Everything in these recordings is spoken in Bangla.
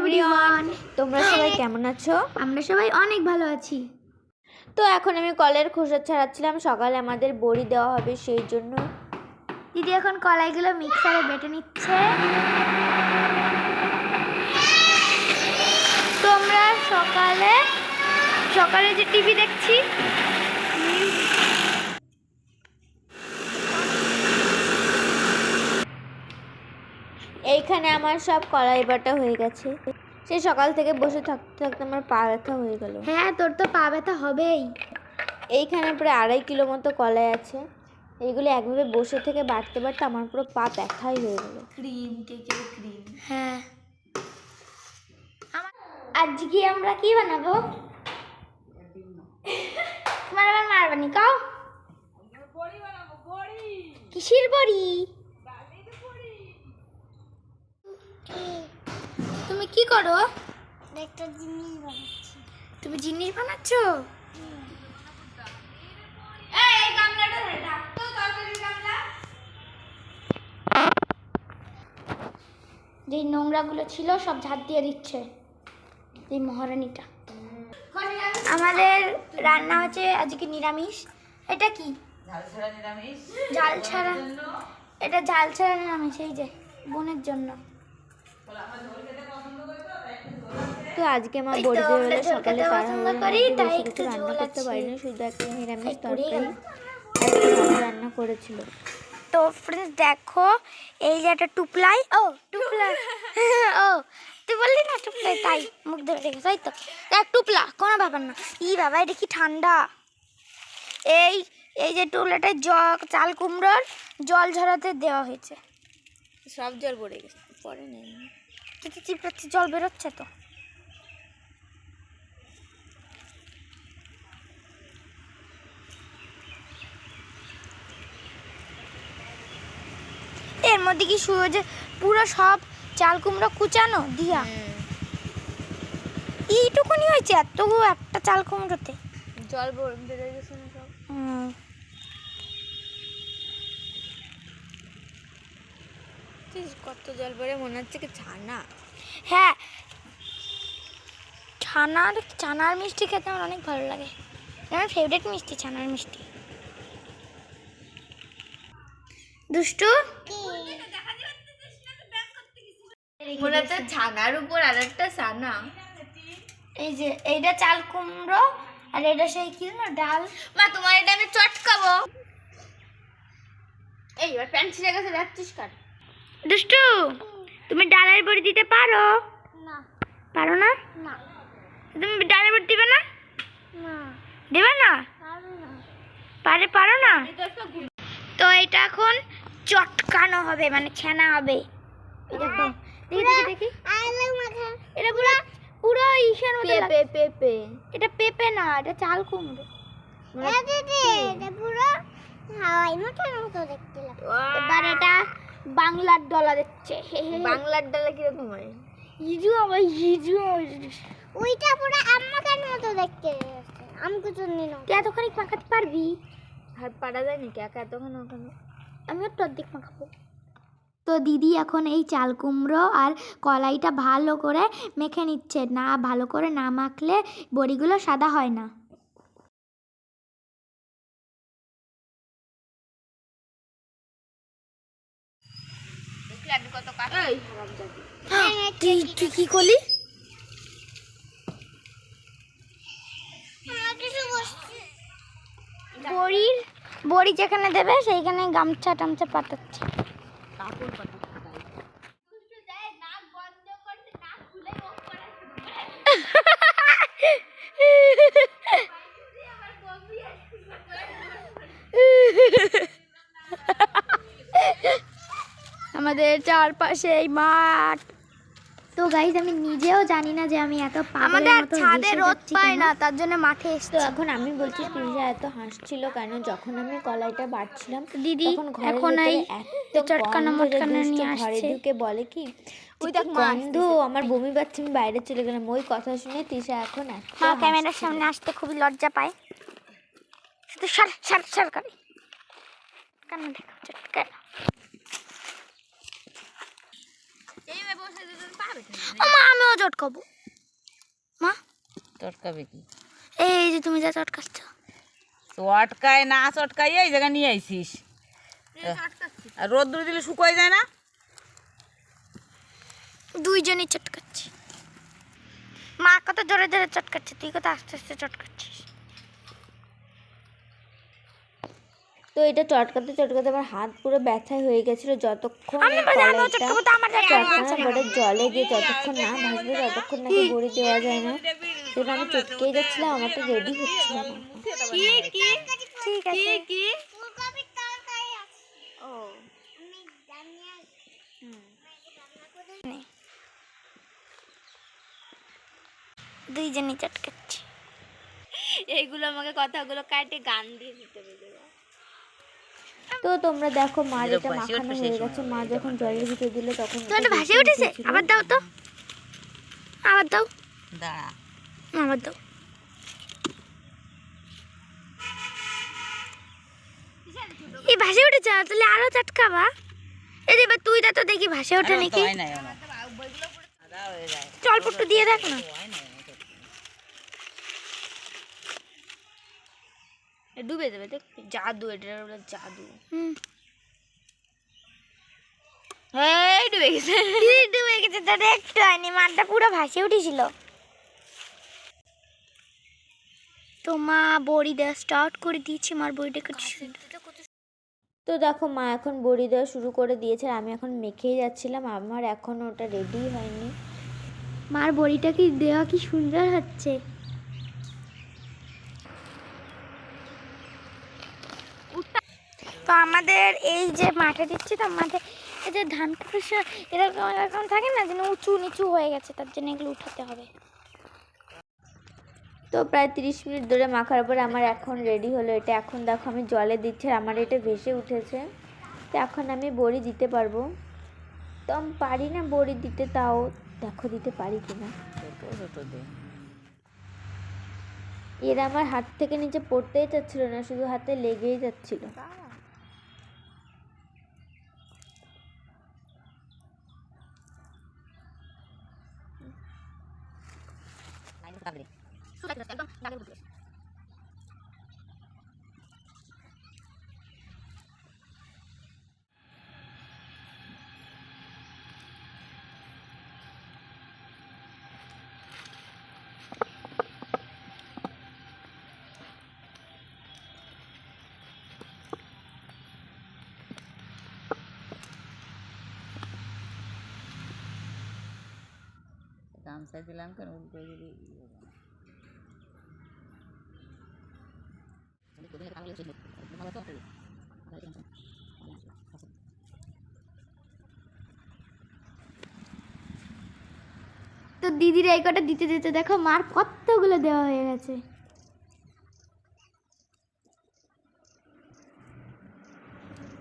এভরিওয়ান তোমরা সবাই কেমন আছো? আমরা সবাই অনেক ভালো আছি। তো এখন আমি কলের খোসা ছাড়াচ্ছিলাম সকালে আমাদের বড়ি দেওয়া হবে সেই জন্য। দিদি এখন কলাইগুলো মিক্সারে বেটে নিচ্ছে। তোমরা সকালে সকালে যে টিভি দেখছি এইখানে আমার সব কলাই বাটা হয়ে গেছে। সে সকাল থেকে বসে থাকতে থাকতে আমার পা ব্যথা হয়ে গেল। হ্যাঁ তোর তো পা ব্যথা হবেই। এইখানে প্রায় আড়াই কিলো মতো কলাই আছে। এইগুলো একভাবে বসে থেকে বাড়তে বাড়তে আমার পুরো পা ব্যথাই হয়ে গেল। ক্রিম কেকের ক্রিম। হ্যাঁ। আমার আজকে আমরা কি বানাবো? তোমার আবার মারবানি কাও? কিসের বড়ি? তুমি কি করো? একটা জিনিস বানাচ্ছি। তুমি জিনিস বানাচ্ছো? যেই নোংরাগুলো ছিল সব ঝাড় দিয়ে দিচ্ছে এই মহারানীটা। আমাদের রান্না হচ্ছে আজকে নিরামিষ। এটা কি? ঝাল ছাড়া এটা ঝাল ছাড়া নিরামিষ এই যে বোনের জন্য। তো আজকে বড়ি দিয়ে সকালে করি, তাই একটু রান্না করতে পারিনি শুধু একটা নিরামিষ তরকারি রান্না করেছিল তো ফ্রেন্ডস দেখো এই যে একটা টুপলাই ও টুপলাই ও তুই বললি না টুপলাই? তাই মুখ ধরে রেখেছ তাই তো। দেখ টুপলা কোনো ব্যাপার না। ই বাবা এটা কি ঠান্ডা? এই এই যে টুপলাটা জল চাল কুমড়োর জল ঝরাতে দেওয়া হয়েছে। সব জল পড়ে গেছে পরে নেই। চিপড়াচ্ছে জল বেরোচ্ছে তো। এর মধ্যে কি যে পুরো সব চাল কুমড়ো কুচানো দিয়া। এইটুকুনি হয়েছে এতগু একটা চাল কুমড়োতে। জল ব- বেড়ে গেছে না সব হুম। ইস, কত জল পড়ে মনে হচ্ছে কি ছানা। হ্যাঁ ছানার ছানার মিষ্টি খেতে আমার অনেক ভালো লাগে। আমার ফেভারিট মিষ্টি ছানার মিষ্টি। দুষ্টু? ছানার উপর আর একটা ছানা। এই যে এইটা চাল কুমড়ো আর এটা সেই কি না ডাল। মা তোমার এটা আমি চটকাবো। এই এবার প্যান্ট ছিঁড়ে গেছে যাচ্ছিস কার? দুষ্টু তুমি ডালের বড়ি দিতে পারো? না। পারো না? না। তুমি ডালের বড়ি দিবে না? না। দেবে না? পারো না। পারে পারো না? তো এটা এখন চটকানো হবে মানে ছানা হবে। এই দেখো। দেখি দেখি দেখি। আলু মাখা। এটা পুরো পুরো ইসের মতো পেপে এটা পেঁপে না এটা চাল কুমড়ো এটা দে এটা পুরো হাওয়াই মাথার মতো দেখতে লাগে এবার এটা বাংলার ডলা দিচ্ছে। হে হে হে। বাংলার ডালে কীরকম হয়? হিজু আমার হিজু ওইটা পুরো আম মাখার মতো দেখতে আম কুচুনি না। তুই এতখানি মাখাতে পারবি? আর পাড়া যায় নাকি? একা এতক্ষণ ওখানে? আমি একটু অর্ধেক মাখাবো। তো দিদি এখন এই চাল কুমড়ো আর কলাইটা ভালো করে মেখে নিচ্ছে। না ভালো করে না মাখলে বড়িগুলো সাদা হয় না। তুই তুই কি করলি? বড়ির বড়ি যেখানে দেবে সেইখানে গামছা টামছা পাঠাচ্ছে আমাদের চারপাশে এই মাঠ। তো গাইজ আমি নিজেও জানি না যে আমি এত আমাদের ছাদে রোদ পায় না তার জন্য মাঠে তো এখন আমি বলছি পিজা এত হাসছিল কেন? যখন আমি কলাইটা বাড়ছিলাম দিদি এখন এই এত চটকানো মটকানো নিয়ে ঘরে ঢুকে বলে কি? ওই দেখ গন্ধ? আমার বমি পাচ্ছে আমি বাইরে চলে গেলাম। ওই কথা শুনে তিশা এখন মা ক্যামেরার সামনে আসতে খুবই লজ্জা পায়। শুধু সার সার সার করে। কেন দেখা হচ্ছে কেন ও মা আমিও চটকাবো মা? চটকাবে কি? এই যে তুমি যা চটকাচ্ছ চটকায় না চটকাই এই জায়গায় নিয়ে আইসিস। আর রোদ্দুর দিলে শুকোয় যায় না? দুইজনই চটকাচ্ছি। মা কত জোরে জোরে চটকাচ্ছে তুই কত আস্তে আস্তে চটকাচ্ছিস? তো এটা চটকাতে চটকাতে আমার হাত পুরো ব্যথায় হয়ে গেছিল যতক্ষণ তো আমার জলে গিয়ে যতক্ষণ না ভাসবে ততক্ষণ নাকি বড়ি দেওয়া যায় না। সেটা আমি চটকেই যাচ্ছিলাম আমার তো রেডি হচ্ছিল না। ঠিক আছে। দুইজনই চটকাচ্ছি। এইগুলো আমাকে কথাগুলো কাটে গান দিয়ে দিতে হবে তো তোমরা দেখো মার এটা ভাসিয়ে মাখানো হয়ে গেছে মা যখন জলের ভিতরে দিল তখন তো এটা একটা ভাসে উঠেছে? আবার দাও তো। আবার দাও। দাঁড়া। আবার দাও। এই ভাসে উঠেছে তাহলে আরও চটকাবা। এই এবার তুই দা তো দেখি ভাসে ওঠে নাকি। অল্প একটু দিয়ে দেখ না হয় নাই আমার তো। ডুবে যাবে দেখ জাদু এটা বলে জাদু। হুম। এই ডুবে গেছে। ডুবে গেছে তোর একটু হয়নি মাঠটা পুরো ভাসে উঠেছিল। তো মা বড়ি দেওয়া স্টার্ট করে দিয়েছি মার বড়িটা কত তো দেখো মা এখন বড়ি দেওয়া শুরু করে দিয়েছে আর আমি এখন মেখেই যাচ্ছিলাম আমার এখন ওটা রেডি হয়নি। মার বড়িটা কি দেওয়া কি সুন্দর হচ্ছে? তো আমাদের এই যে মাঠে দিচ্ছি তো মাঠে এই যে ধান কাটার এরকম এরকম থাকে না যেন উঁচু নিচু হয়ে গেছে তার জন্য এগুলো উঠাতে হবে। তো প্রায় তিরিশ মিনিট ধরে মাখার পরে আমার এখন রেডি হলো এটা। এখন দেখো আমি জলে দিচ্ছি আর আমার এটা ভেসে উঠেছে। তো এখন আমি বড়ি দিতে পারব। তো আমি পারি না বড়ি দিতে তাও দেখো দিতে পারি কি না এরা আমার হাত থেকে নিচে পড়তেই চাচ্ছিল না শুধু হাতে লেগেই যাচ্ছিল। গামছা দিলাম কেন উল্টো তো দিদির এই কটা দিতে দিতে দেখো মার কতগুলো দেওয়া হয়ে গেছে।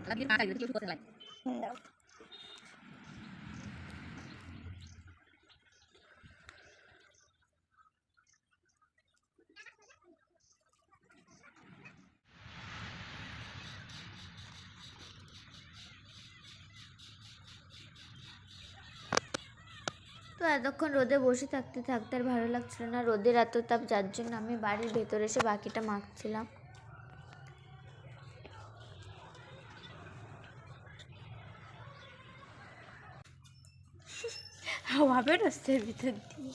তো এতক্ষণ রোদে বসে থাকতে থাকতে আর ভালো লাগছিল না। রোদের এত তাপ যার জন্য আমি বাড়ির ভেতরে এসে বাকিটা মাখছিলাম। হাওয়া বেরোচ্ছে ভিতর দিয়ে।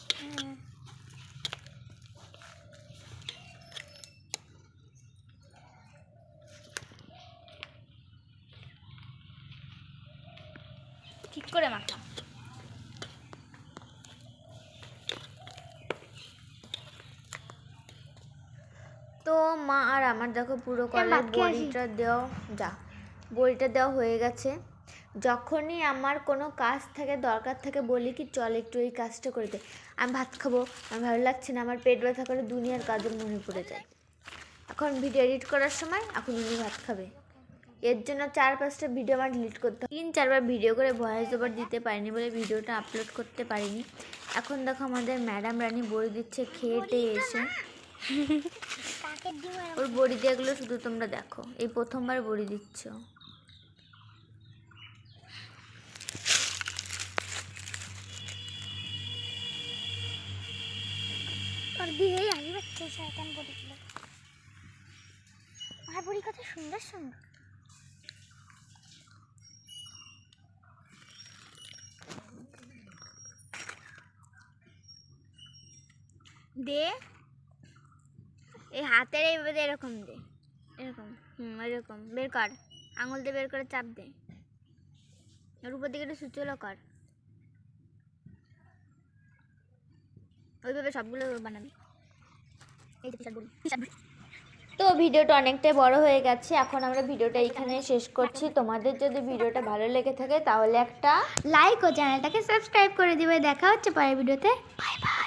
ঠিক করে মাখা তো মা আর আমার দেখো পুরো কলের। বড়িটা দেওয়া যা বড়িটা দেওয়া হয়ে গেছে। যখনই আমার কোনো কাজ থাকে দরকার থাকে বলি কি চল একটু এই কাজটা করে দে। আমি ভাত খাব আমার ভালো লাগছে না আমার পেট ব্যথা করে দুনিয়ার কাজও মনে পড়ে যায়। এখন ভিডিও এডিট করার সময় এখন উনি ভাত খাবে। এর জন্য চার পাঁচটা ভিডিও আমার ডিলিট করতে। তিন চারবার ভিডিও করে ভয়েস ওভার দিতে পারিনি বলে ভিডিওটা আপলোড করতে পারিনি। এখন দেখো আমাদের ম্যাডাম রানী বড়ি দিচ্ছে খেয়ে টেয়ে এসে। ওর বড়ি দেওয়াগুলো শুধু তোমরা দেখো। এই প্রথমবার বড়ি দিচ্ছ। আর বড়ি সুন্দর। দে। এই হাতের এইভাবে এরকম দে। এরকম, হুম এরকম বের কর। আঙুল দিয়ে বের করে চাপ দে। ওর উপর দিকে একটু সুচলো কর। ওইভাবে সবগুলো বানাবি। এই। তো ভিডিওটা অনেকটাই বড় হয়ে গেছে। এখন আমরা ভিডিওটা এখানে শেষ করছি। তোমাদের যদি ভিডিওটা ভালো লেগে থাকে তাহলে একটা লাইক ও চ্যানেলটাকে সাবস্ক্রাইব করে দিবে। দেখা হচ্ছে পরের ভিডিওতে। Bye bye.